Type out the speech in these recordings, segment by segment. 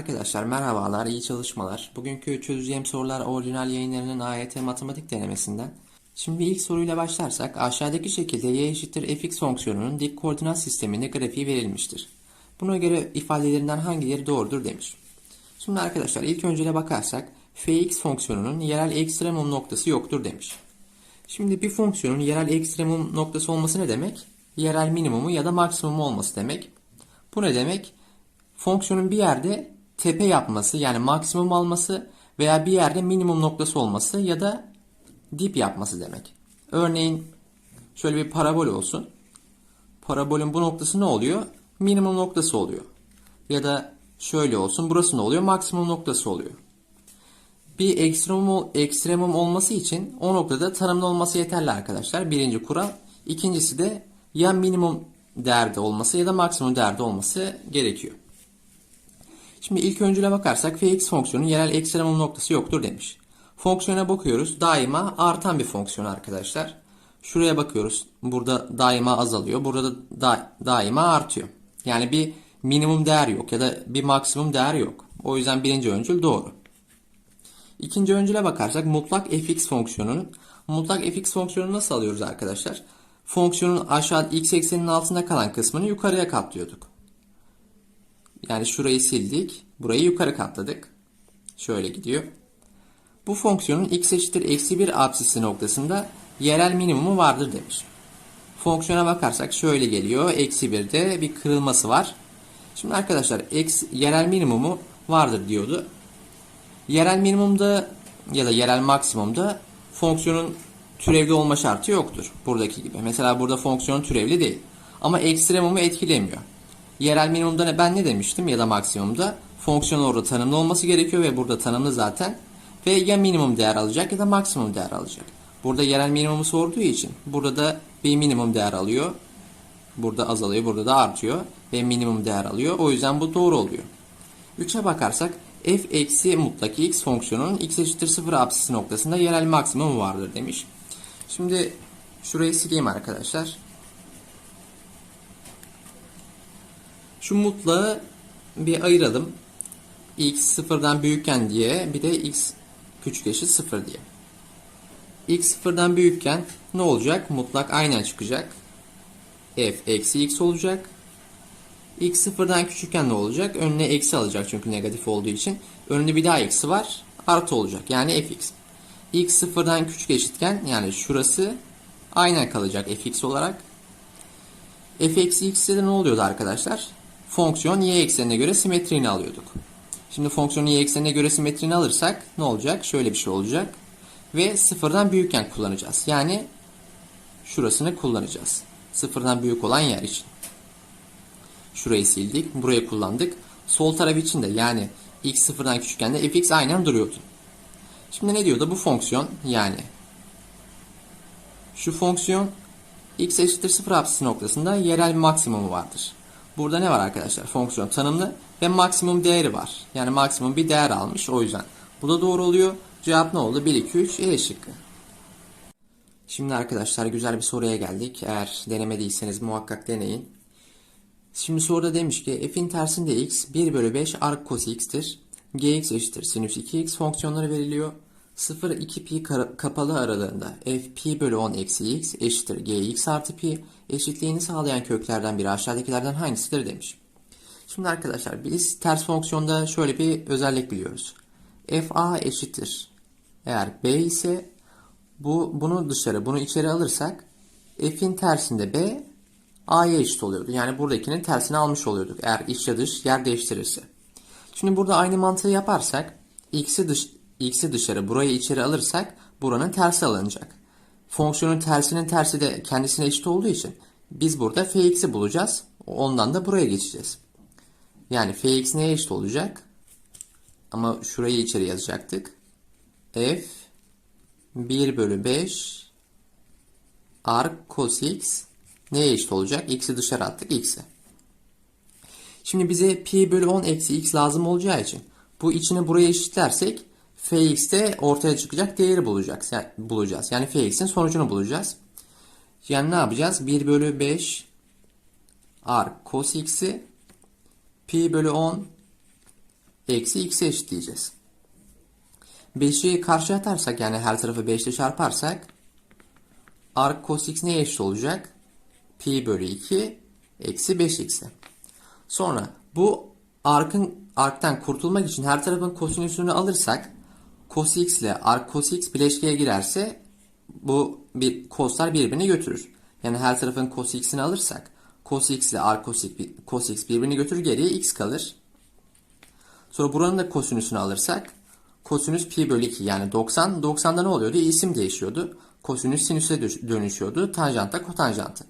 Arkadaşlar merhabalar, iyi çalışmalar. Bugünkü çözeceğim sorular orijinal yayınlarının AYT matematik denemesinden. Şimdi ilk soruyla başlarsak aşağıdaki şekilde y eşittir fx fonksiyonunun dik koordinat sisteminde grafiği verilmiştir. Buna göre ifadelerinden hangileri doğrudur demiş. Şimdi arkadaşlar ilk öncele bakarsak fx fonksiyonunun yerel ekstremum noktası yoktur demiş. Şimdi bir fonksiyonun yerel ekstremum noktası olması ne demek? Yerel minimumu ya da maksimumu olması demek. Bu ne demek? Fonksiyonun bir yerde tepe yapması yani maksimum alması veya bir yerde minimum noktası olması ya da dip yapması demek. Örneğin şöyle bir parabol olsun. Parabolün bu noktası ne oluyor? Minimum noktası oluyor. Ya da şöyle olsun. Burası ne oluyor? Maksimum noktası oluyor. Bir ekstremum, ekstremum olması için o noktada tanımlı olması yeterli arkadaşlar. Birinci kural. İkincisi de ya minimum değerde olması ya da maksimum değerde olması gerekiyor. Şimdi ilk öncüle bakarsak fx fonksiyonun yerel ekstremum noktası yoktur demiş. Fonksiyona bakıyoruz. Daima artan bir fonksiyon arkadaşlar. Şuraya bakıyoruz. Burada daima azalıyor. Burada da da- daima artıyor. Yani bir minimum değer yok ya da bir maksimum değer yok. O yüzden birinci öncül doğru. İkinci öncüle bakarsak mutlak fx fonksiyonunun mutlak fx fonksiyonunu nasıl alıyoruz arkadaşlar? Fonksiyonun aşağı x ekseninin altında kalan kısmını yukarıya katlıyorduk. Yani şurayı sildik. Burayı yukarı katladık. Şöyle gidiyor. Bu fonksiyonun x eşittir eksi 1 apsisi noktasında yerel minimumu vardır demiş. Fonksiyona bakarsak şöyle geliyor. Eksi 1'de bir kırılması var. Şimdi arkadaşlar x yerel minimumu vardır diyordu. Yerel minimumda ya da yerel maksimumda fonksiyonun türevli olma şartı yoktur. Buradaki gibi. Mesela burada fonksiyon türevli değil. Ama ekstremumu etkilemiyor. Yerel minimumda ne, ben ne demiştim ya da maksimumda fonksiyon orada tanımlı olması gerekiyor ve burada tanımlı zaten. Ve ya minimum değer alacak ya da maksimum değer alacak. Burada yerel minimumu sorduğu için burada da bir minimum değer alıyor. Burada azalıyor, burada da artıyor ve minimum değer alıyor. O yüzden bu doğru oluyor. 3'e bakarsak f eksi mutlak x fonksiyonunun x eşittir 0 apsisi noktasında yerel maksimum vardır demiş. Şimdi şurayı sileyim arkadaşlar. Şu mutlağı bir ayıralım. x sıfırdan büyükken diye bir de x küçük eşit 0 diye. x sıfırdan büyükken ne olacak? Mutlak aynen çıkacak. f eksi x olacak. x sıfırdan küçükken ne olacak? Önüne eksi alacak çünkü negatif olduğu için. Önünde bir daha eksi var. Artı olacak. Yani fx. x sıfırdan küçük eşitken yani şurası aynen kalacak fx olarak. f eksi x'de de ne oluyordu arkadaşlar? Fonksiyon y eksenine göre simetriğini alıyorduk. Şimdi fonksiyonun y eksenine göre simetriğini alırsak ne olacak? Şöyle bir şey olacak. Ve sıfırdan büyükken kullanacağız. Yani şurasını kullanacağız. Sıfırdan büyük olan yer için. Şurayı sildik. Burayı kullandık. Sol taraf için de yani x sıfırdan küçükken de fx aynen duruyordu. Şimdi ne diyordu? Bu fonksiyon yani şu fonksiyon x eşittir 0 apsisi noktasında yerel maksimumu vardır. Burada ne var arkadaşlar? Fonksiyon tanımlı ve maksimum değeri var. Yani maksimum bir değer almış o yüzden. Bu da doğru oluyor. Cevap ne oldu? 1, 2, 3 E şıkkı. Şimdi arkadaşlar güzel bir soruya geldik. Eğer denemediyseniz muhakkak deneyin. Şimdi soruda demiş ki f'in tersinde x 1 bölü 5 arc cos x'tir. gx eşittir sinüs 2x fonksiyonları veriliyor. 0 2 pi kapalı aralığında f pi bölü 10 eksi x eşittir gx artı pi eşitliğini sağlayan köklerden biri aşağıdakilerden hangisidir demiş. Şimdi arkadaşlar biz ters fonksiyonda şöyle bir özellik biliyoruz. fa eşittir. Eğer b ise bu bunu dışarı bunu içeri alırsak f'in tersinde b a'ya eşit oluyordu. Yani buradakinin tersini almış oluyorduk eğer iç ya dış yer değiştirirse. Şimdi burada aynı mantığı yaparsak x'i dış x'i dışarı burayı içeri alırsak buranın tersi alınacak. Fonksiyonun tersinin tersi de kendisine eşit olduğu için biz burada fx'i bulacağız. Ondan da buraya geçeceğiz. Yani fx neye eşit olacak? Ama şurayı içeri yazacaktık. f 1 bölü 5 arc cos x neye eşit olacak? X'i dışarı attık x'e. Şimdi bize pi bölü 10 eksi x lazım olacağı için bu içini buraya eşitlersek fx'te ortaya çıkacak değeri bulacağız. Yani, bulacağız. Yani fx'in sonucunu bulacağız. Yani ne yapacağız? 1 bölü 5 arc cos x'i pi bölü 10 eksi x'e eşitleyeceğiz. 5'i karşıya atarsak yani her tarafı 5 ile çarparsak arc cos x neye eşit olacak? Pi bölü 2 eksi 5x'e. Sonra bu arc'ın arc'tan kurtulmak için her tarafın kosinüsünü alırsak cos x ile cos x bileşkeye girerse bu bir coslar birbirini götürür. Yani her tarafın cos x'ini alırsak cos x ile arc cos cos x birbirini götürür geriye x kalır. Sonra buranın da kosinüsünü alırsak kosinüs pi bölü 2 yani 90. 90'da ne oluyordu? İsim değişiyordu. Kosinüs sinüse dö- dönüşüyordu. Tanjant da kotanjantı.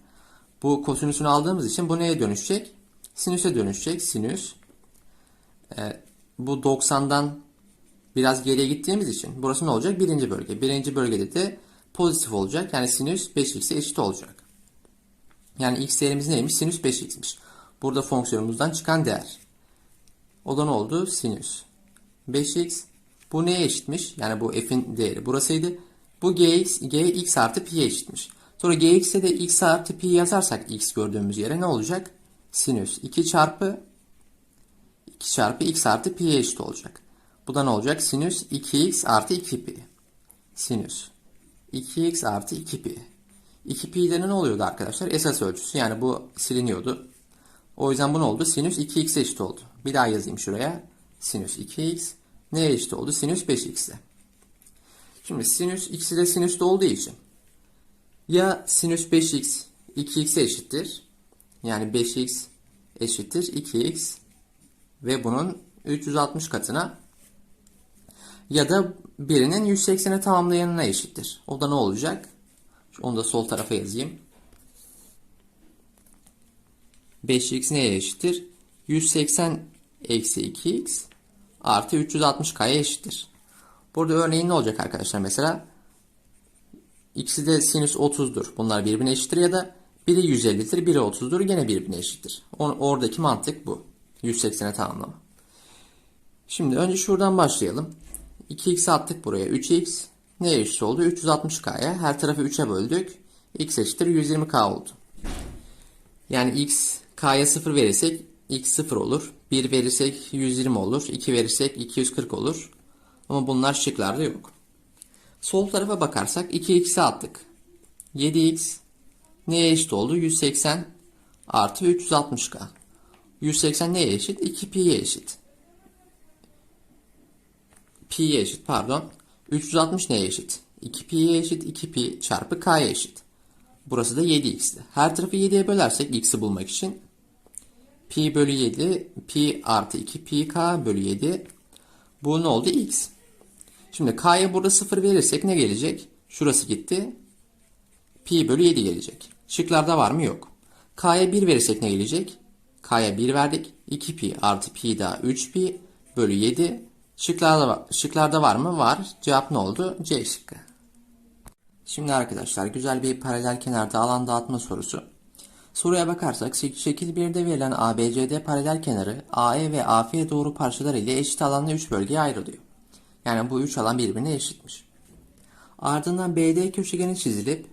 Bu kosinüsünü aldığımız için bu neye dönüşecek? Sinüse dönüşecek. Sinüs. Ee, bu 90'dan biraz geriye gittiğimiz için burası ne olacak? Birinci bölge. Birinci bölgede de pozitif olacak. Yani sinüs 5x'e eşit olacak. Yani x değerimiz neymiş? Sinüs 5x'miş. Burada fonksiyonumuzdan çıkan değer. O da ne oldu? Sinüs. 5x. Bu neye eşitmiş? Yani bu f'in değeri burasıydı. Bu gx, gx artı pi'ye eşitmiş. Sonra gx'e de x artı pi yazarsak x gördüğümüz yere ne olacak? Sinüs 2 çarpı 2 çarpı x artı pi'ye eşit olacak. Bu da ne olacak? Sinüs 2x artı 2pi. Sinüs 2x artı 2pi. 2pi'de ne oluyordu arkadaşlar? Esas ölçüsü. Yani bu siliniyordu. O yüzden bu ne oldu? Sinüs 2x'e eşit oldu. Bir daha yazayım şuraya. Sinüs 2x neye eşit oldu? Sinüs 5x'e. Şimdi sinüs x ile sinüs de olduğu için ya sinüs 5x 2x'e eşittir. Yani 5x eşittir 2x ve bunun 360 katına ya da birinin 180'e tamamlayanına eşittir. O da ne olacak? Onu da sol tarafa yazayım. 5x neye eşittir? 180 eksi 2x artı 360k'ya eşittir. Burada örneğin ne olacak arkadaşlar mesela? İkisi de sinüs 30'dur. Bunlar birbirine eşittir ya da biri 150'dir, biri 30'dur. Gene birbirine eşittir. Oradaki mantık bu. 180'e tamamlama. Şimdi önce şuradan başlayalım. 2x attık buraya. 3x neye eşit oldu? 360k'ya. Her tarafı 3'e böldük. x eşittir 120k oldu. Yani x k'ya 0 verirsek x 0 olur. 1 verirsek 120 olur. 2 verirsek 240 olur. Ama bunlar şıklarda yok. Sol tarafa bakarsak 2x'e attık. 7x neye eşit oldu? 180 artı 360k. 180 neye eşit? 2pi'ye eşit. Pi'ye eşit pardon. 360 neye eşit? 2pi'ye eşit. 2pi çarpı k'ya eşit. Burası da 7x'ti. Her tarafı 7'ye bölersek x'i bulmak için pi bölü 7 pi artı 2 pi k bölü 7 bu ne oldu? x. Şimdi k'ya burada 0 verirsek ne gelecek? Şurası gitti. Pi bölü 7 gelecek. Şıklarda var mı? Yok. K'ya 1 verirsek ne gelecek? K'ya 1 verdik. 2 pi artı pi daha 3 pi bölü 7. Şıklarda, şıklarda var mı? Var. Cevap ne oldu? C şıkkı. Şimdi arkadaşlar güzel bir paralel kenarda alan dağıtma sorusu. Soruya bakarsak şek- şekil 1'de verilen ABCD paralel kenarı AE ve AF doğru parçalar ile eşit alanlı 3 bölgeye ayrılıyor. Yani bu 3 alan birbirine eşitmiş. Ardından BD köşegeni çizilip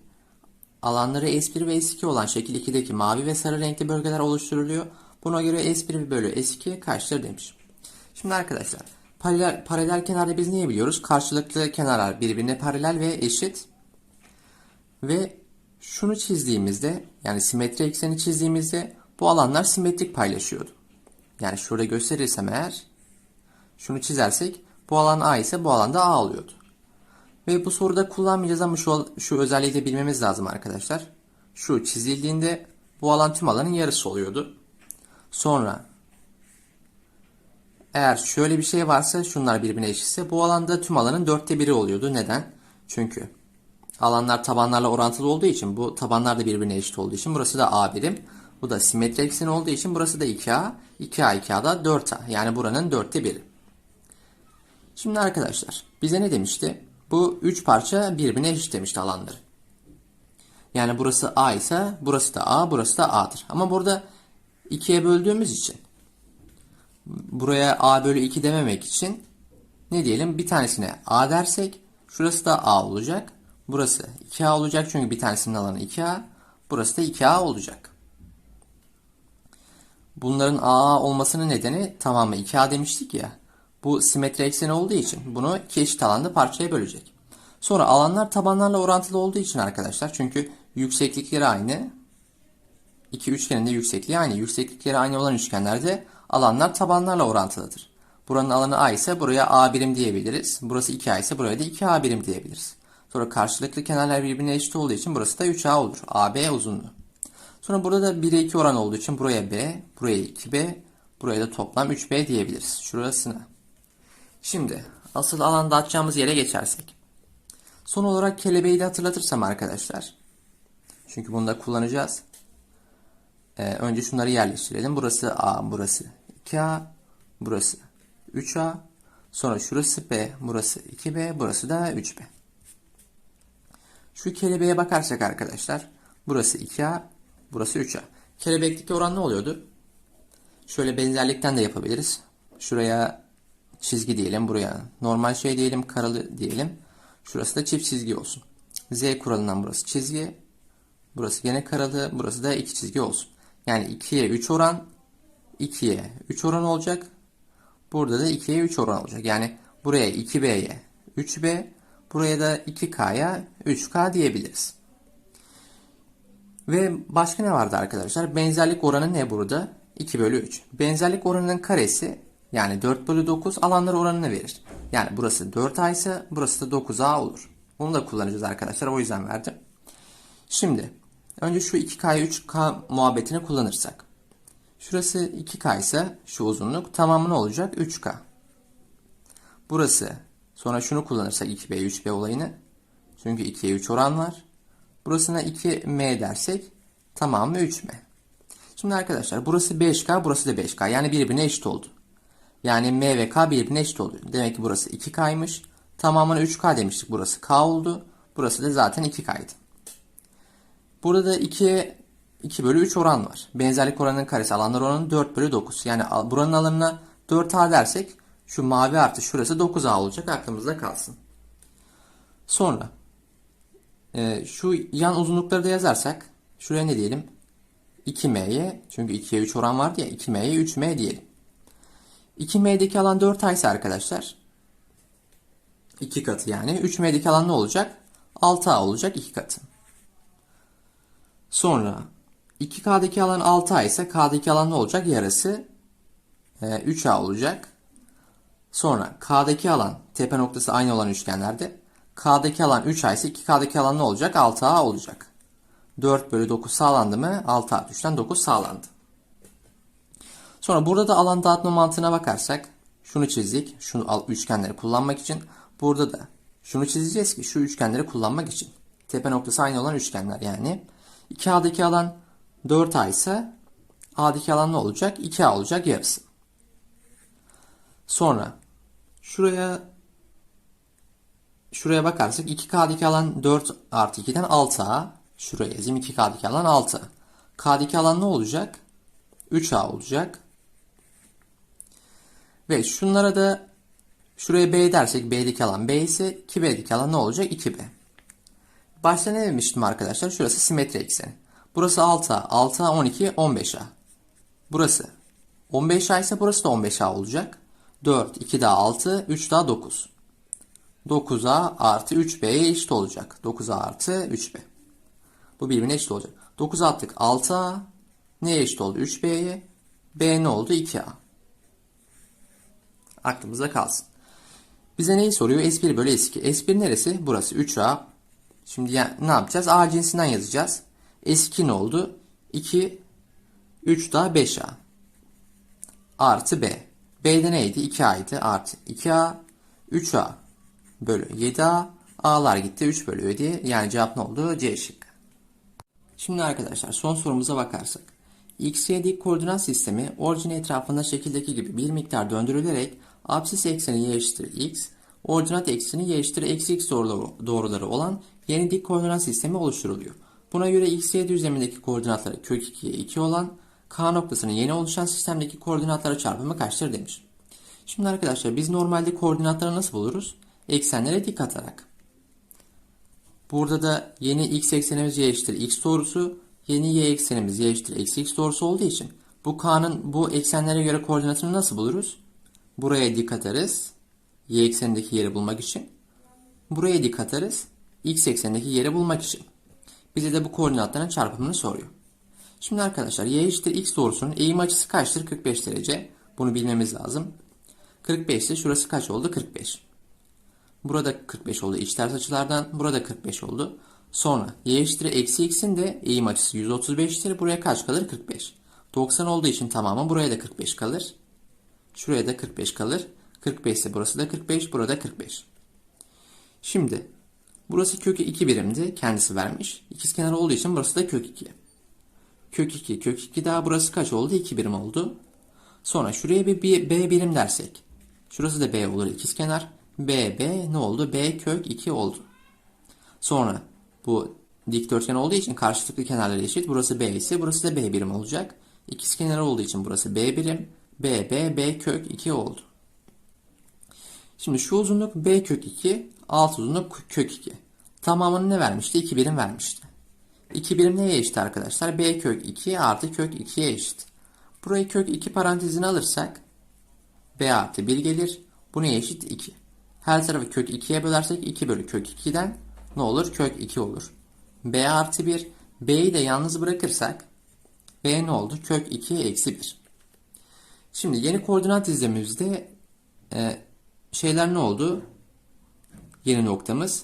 alanları S1 ve S2 olan şekil 2'deki mavi ve sarı renkli bölgeler oluşturuluyor. Buna göre S1 bölü S2 kaçtır demiş. Şimdi arkadaşlar paralel, paralel kenarda biz neyi biliyoruz? Karşılıklı kenarlar birbirine paralel ve eşit. Ve şunu çizdiğimizde yani simetri ekseni çizdiğimizde bu alanlar simetrik paylaşıyordu. Yani şurada gösterirsem eğer şunu çizersek bu alan A ise bu alanda A oluyordu. Ve bu soruda kullanmayacağız ama şu, şu özelliği de bilmemiz lazım arkadaşlar. Şu çizildiğinde bu alan tüm alanın yarısı oluyordu. Sonra eğer şöyle bir şey varsa şunlar birbirine eşitse bu alanda tüm alanın dörtte biri oluyordu. Neden? Çünkü alanlar tabanlarla orantılı olduğu için bu tabanlar da birbirine eşit olduğu için burası da A birim. Bu da simetri ekseni olduğu için burası da 2A. 2A 2A da 4A. Yani buranın dörtte biri. Şimdi arkadaşlar bize ne demişti? Bu 3 parça birbirine eşit demişti alanları. Yani burası A ise burası da A, burası da A'dır. Ama burada 2'ye böldüğümüz için buraya A bölü 2 dememek için ne diyelim bir tanesine A dersek şurası da A olacak. Burası 2A olacak çünkü bir tanesinin alanı 2A. Burası da 2A olacak. Bunların AA olmasının nedeni tamamı 2A demiştik ya. Bu simetri ekseni olduğu için bunu iki eşit alanda parçaya bölecek. Sonra alanlar tabanlarla orantılı olduğu için arkadaşlar çünkü yükseklikleri aynı. İki üçgenin de yüksekliği aynı. Yükseklikleri aynı olan üçgenlerde alanlar tabanlarla orantılıdır. Buranın alanı A ise buraya A birim diyebiliriz. Burası 2A ise buraya da 2A birim diyebiliriz. Sonra karşılıklı kenarlar birbirine eşit olduğu için burası da 3A olur. AB uzunluğu. Sonra burada da 1'e 2 oran olduğu için buraya B, buraya 2B, buraya da toplam 3B diyebiliriz. Şurasına. Şimdi asıl alanda atacağımız yere geçersek. Son olarak kelebeği de hatırlatırsam arkadaşlar. Çünkü bunu da kullanacağız. Ee, önce şunları yerleştirelim. Burası A, burası 2A, burası 3A. Sonra şurası B, burası 2B, burası da 3B. Şu kelebeğe bakarsak arkadaşlar. Burası 2A, burası 3A. Kelebekteki oran ne oluyordu? Şöyle benzerlikten de yapabiliriz. Şuraya çizgi diyelim, buraya normal şey diyelim, karalı diyelim. Şurası da çift çizgi olsun. Z kuralından burası çizgi. Burası gene karalı, burası da iki çizgi olsun. Yani 2'ye 3 oran, 2'ye 3 oran olacak. Burada da 2'ye 3 oran olacak. Yani buraya 2B'ye 3B, buraya da 2K'ya 3K diyebiliriz. Ve başka ne vardı arkadaşlar? Benzerlik oranı ne burada? 2 bölü 3. Benzerlik oranının karesi yani 4 bölü 9 alanlar oranını verir. Yani burası 4A ise burası da 9A olur. Bunu da kullanacağız arkadaşlar. O yüzden verdim. Şimdi önce şu 2K'yı 3K muhabbetini kullanırsak. Şurası 2K ise şu uzunluk tamamı ne olacak? 3K. Burası sonra şunu kullanırsak 2B 3B olayını. Çünkü 2'ye 3 oran var. Burasına 2M dersek tamamı 3M. Şimdi arkadaşlar burası 5K burası da 5K. Yani birbirine eşit oldu. Yani M ve K birbirine eşit oluyor. Demek ki burası 2K'ymış. Tamamına 3K demiştik. Burası K oldu. Burası da zaten 2K'ydı. Burada da 2'ye 2 bölü 3 oran var. Benzerlik oranının karesi alanlar oranı 4 bölü 9. Yani buranın alanına 4A dersek şu mavi artı şurası 9A olacak. Aklımızda kalsın. Sonra e, şu yan uzunlukları da yazarsak şuraya ne diyelim? 2M'ye çünkü 2'ye 3 oran vardı ya 2M'ye 3M diyelim. 2M'deki alan 4A ise arkadaşlar 2 katı yani 3M'deki alan ne olacak? 6A olacak 2 katı. Sonra 2K'daki alan 6A ise K'daki alan ne olacak? Yarısı e, 3A olacak. Sonra K'daki alan tepe noktası aynı olan üçgenlerde K'daki alan 3A ise 2K'daki alan ne olacak? 6A olacak. 4 bölü 9 sağlandı mı? 6 artı 3'ten 9 sağlandı. Sonra burada da alan dağıtma mantığına bakarsak şunu çizdik. Şunu üçgenleri kullanmak için. Burada da şunu çizeceğiz ki şu üçgenleri kullanmak için. Tepe noktası aynı olan üçgenler yani. 2A'daki alan 4A ise A'daki alan ne olacak? 2A olacak yarısı. Sonra şuraya şuraya bakarsak 2K'daki alan 4 artı 2'den 6A. Şuraya yazayım 2K'daki alan 6. K'daki alan ne olacak? 3A olacak. Ve şunlara da şuraya B dersek B'deki alan B ise 2B'deki alan ne olacak? 2B. Başta ne demiştim arkadaşlar? Şurası simetri ekseni. Burası 6A, 6A, 12, 15A. Burası 15A ise burası da 15A olacak. 4, 2 daha 6, 3 daha 9. 9A artı 3B'ye eşit olacak. 9A artı 3B. Bu birbirine eşit olacak. 9 attık 6A. Neye eşit oldu? 3B'ye. B ne oldu? 2A. Aklımızda kalsın. Bize neyi soruyor? S1 bölü S2. S1 neresi? Burası 3A. Şimdi yani ne yapacağız? A cinsinden yazacağız. S2 ne oldu? 2, 3 daha 5A. Artı B. B'de neydi? 2A'ydı. Artı 2A, 3A bölü 7A. A'lar gitti. 3 bölü 7. Yani cevap ne oldu? C şıkkı. Şimdi arkadaşlar son sorumuza bakarsak. X, Y dik koordinat sistemi orijin etrafında şekildeki gibi bir miktar döndürülerek absis ekseni y eşittir x, ordinat ekseni y eşittir eksi x doğruları olan yeni dik koordinat sistemi oluşturuluyor. Buna göre x, y düzlemindeki koordinatları kök 2'ye 2 olan k noktasının yeni oluşan sistemdeki koordinatlara çarpımı kaçtır demiş. Şimdi arkadaşlar biz normalde koordinatları nasıl buluruz? Eksenlere dik atarak. Burada da yeni x eksenimiz y eşittir x doğrusu, yeni y eksenimiz y eşittir eksi x doğrusu olduğu için bu k'nın bu eksenlere göre koordinatını nasıl buluruz? Buraya dik atarız. Y eksenindeki yeri bulmak için. Buraya dik atarız. X eksenindeki yeri bulmak için. Bize de bu koordinatların çarpımını soruyor. Şimdi arkadaşlar y eşittir x doğrusunun eğim açısı kaçtır? 45 derece. Bunu bilmemiz lazım. 45 ise şurası kaç oldu? 45. Burada 45 oldu iç ters açılardan. Burada 45 oldu. Sonra y eşittir eksi x'in de eğim açısı 135'tir. Buraya kaç kalır? 45. 90 olduğu için tamamı buraya da 45 kalır. Şuraya da 45 kalır. 45 ise burası da 45, burada 45. Şimdi burası kökü 2 birimdi. Kendisi vermiş. İkizkenar olduğu için burası da kök 2. Kök 2, kök 2 daha burası kaç oldu? 2 birim oldu. Sonra şuraya bir B, birim dersek. Şurası da B olur ikizkenar. B, B ne oldu? B kök 2 oldu. Sonra bu dikdörtgen olduğu için karşılıklı kenarları eşit. Burası B ise burası da B birim olacak. İkizkenar olduğu için burası B birim. B, B, B kök 2 oldu. Şimdi şu uzunluk B kök 2, alt uzunluk kök 2. Tamamını ne vermişti? 2 birim vermişti. 2 birim neye eşit arkadaşlar? B kök 2 artı kök 2'ye eşit. Burayı kök 2 parantezine alırsak B artı 1 gelir. Bu neye eşit? 2. Her tarafı kök 2'ye bölersek 2 bölü kök 2'den ne olur? Kök 2 olur. B artı 1. B'yi de yalnız bırakırsak B ne oldu? Kök 2 eksi 1. Şimdi yeni koordinat dizlemimizde e, şeyler ne oldu? Yeni noktamız.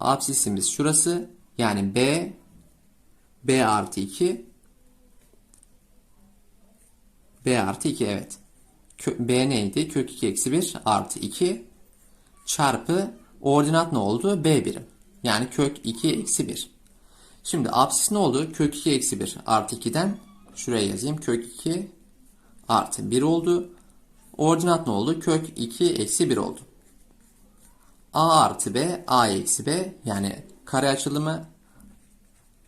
Absisimiz şurası. Yani B B artı 2 B artı 2 evet. B neydi? Kök 2 eksi 1 artı 2 çarpı ordinat ne oldu? B birim. Yani kök 2 eksi 1. Şimdi absis ne oldu? Kök 2 eksi 1 artı 2'den şuraya yazayım. Kök 2 artı 1 oldu. Ordinat ne oldu? Kök 2 eksi 1 oldu. A artı B, A eksi B yani kare açılımı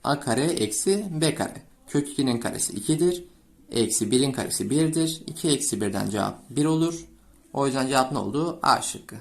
A kare eksi B kare. Kök 2'nin karesi 2'dir. Eksi 1'in karesi 1'dir. 2 eksi 1'den cevap 1 olur. O yüzden cevap ne oldu? A şıkkı.